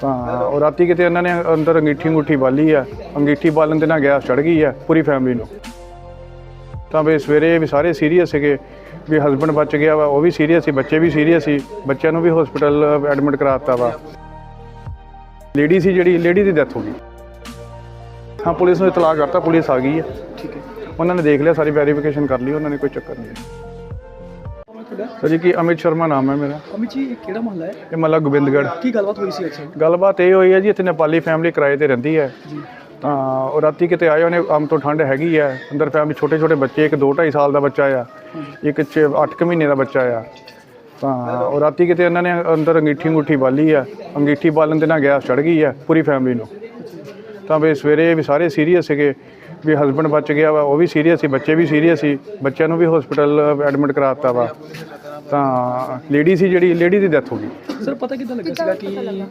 ਤਾਂ ਉਹ ਰਾਤੀ ਕਿਤੇ ਇਹਨਾਂ ਨੇ ਅੰਦਰ ਅੰਗੀਠੀ ਅੰਗੂਠੀ ਬਾਲੀ ਆ ਅੰਗੀਠੀ ਬਾਲਣ ਦੇ ਨਾਲ ਗੈਸ ਚੜ ਗਈ ਆ ਪੂਰੀ ਫੈਮਿਲੀ ਨੂੰ। ਤਾਂ ਵੀ ਸਵੇਰੇ ਵੀ ਸਾਰੇ ਸੀਰੀਅਸ ਸੀਗੇ ਵੀ ਹਸਬੰਡ ਬਚ ਗਿਆ ਵਾ ਉਹ ਵੀ ਸੀਰੀਅਸ ਸੀ ਬੱਚੇ ਵੀ ਸੀਰੀਅਸ ਸੀ ਬੱਚਿਆਂ ਨੂੰ ਵੀ ਹਸਪੀਟਲ ਐਡਮਿਟ ਕਰਾਤਾ ਵਾ। ਲੇਡੀ ਸੀ ਜਿਹੜੀ ਲੇਡੀ ਦੀ ਡੈਥ ਹੋ ਗਈ। ਹਾਂ ਪੁਲਿਸ ਨੂੰ ਇਤਲਾਹ ਕਰਤਾ ਪੁਲਿਸ ਆ ਗਈ ਹੈ ਠੀਕ ਹੈ। ਉਹਨਾਂ ਨੇ ਦੇਖ ਲਿਆ ਸਾਰੀ ਵੈਰੀਫਿਕੇਸ਼ਨ ਕਰ ਲਈ ਉਹਨਾਂ ਨੇ ਕੋਈ ਚੱਕਰ ਨਹੀਂ ਤੁਹਾਡਾ? ਸਰ ਜੀ ਕੀ ਅਮਿਤ ਸ਼ਰਮਾ ਨਾਮ ਹੈ ਮੇਰਾ। ਅਮਿਤ ਜੀ ਇਹ ਕਿਹੜਾ ਮਹੱਲਾ ਹੈ? ਇਹ ਮੱਲਾ ਗੋਬਿੰਦਗੜ੍ਹ। ਕੀ ਗੱਲਬਾਤ ਹੋਈ ਸੀ ਅੱਛਾ ਗੱਲਬਾਤ ਇਹ ਹੋਈ ਹੈ ਜੀ ਇੱਥੇ ਨੇਪਾਲੀ ਫੈਮਿਲੀ ਕਿਰਾਏ ਤੇ ਰਹਿੰਦੀ ਹੈ। ਜੀ। ਤਾਂ ਉਹ ਰਾਤੀ ਕਿਤੇ ਆਏ ਉਹਨੇ ਆਮ ਤੋਂ ਠੰਡ ਹੈਗੀ ਹੈ। ਅੰਦਰ ਫੈਮਿਲੀ ਛੋਟੇ ਛੋਟੇ ਬੱਚੇ ਇੱਕ 2 2.5 ਸਾਲ ਦਾ ਬੱਚਾ ਆ ਇੱਕ 'ਚ 8 ਕੁ ਮਹੀਨੇ ਦਾ ਬੱਚਾ ਆ। ਤਾਂ ਉਹ ਰਾਤੀ ਕਿਤੇ ਇਹਨਾਂ ਨੇ ਅੰਦਰ ਅੰਗੀਠੀ ਅੰਗੂਠੀ ਬਾਲੀ ਆ। ਅੰਗੀਠੀ ਬਾਲਣ ਦੇ ਨਾਲ ਗੈਸ ਚੜ ਗਈ ਆ ਪੂਰੀ ਫੈਮਿਲੀ ਨੂੰ। ਤਾਂ ਵੀ ਸਵੇਰੇ ਵੀ ਸਾਰੇ ਸੀਰੀਅਸ ਸੀਗੇ ਵੀ ਹਸਬੰਡ ਬਚ ਗਿਆ ਵਾ ਉਹ ਵੀ ਸੀਰੀਅਸ ਸੀ ਬੱਚੇ ਵੀ ਸੀਰੀਅਸ ਸੀ ਬੱਚਿਆਂ ਨੂੰ ਵੀ ਹਸਪੀਟਲ ਐਡਮਿਟ ਕਰਾਤਾ ਵਾ। ਤਾਂ ਲੇਡੀ ਸੀ ਜਿਹੜੀ ਲੇਡੀ ਦੀ ਡੈਥ ਹੋ ਗਈ। ਸਰ ਪਤਾ ਕਿੱਦਾਂ ਲੱਗਾ ਸੀਗਾ ਕਿ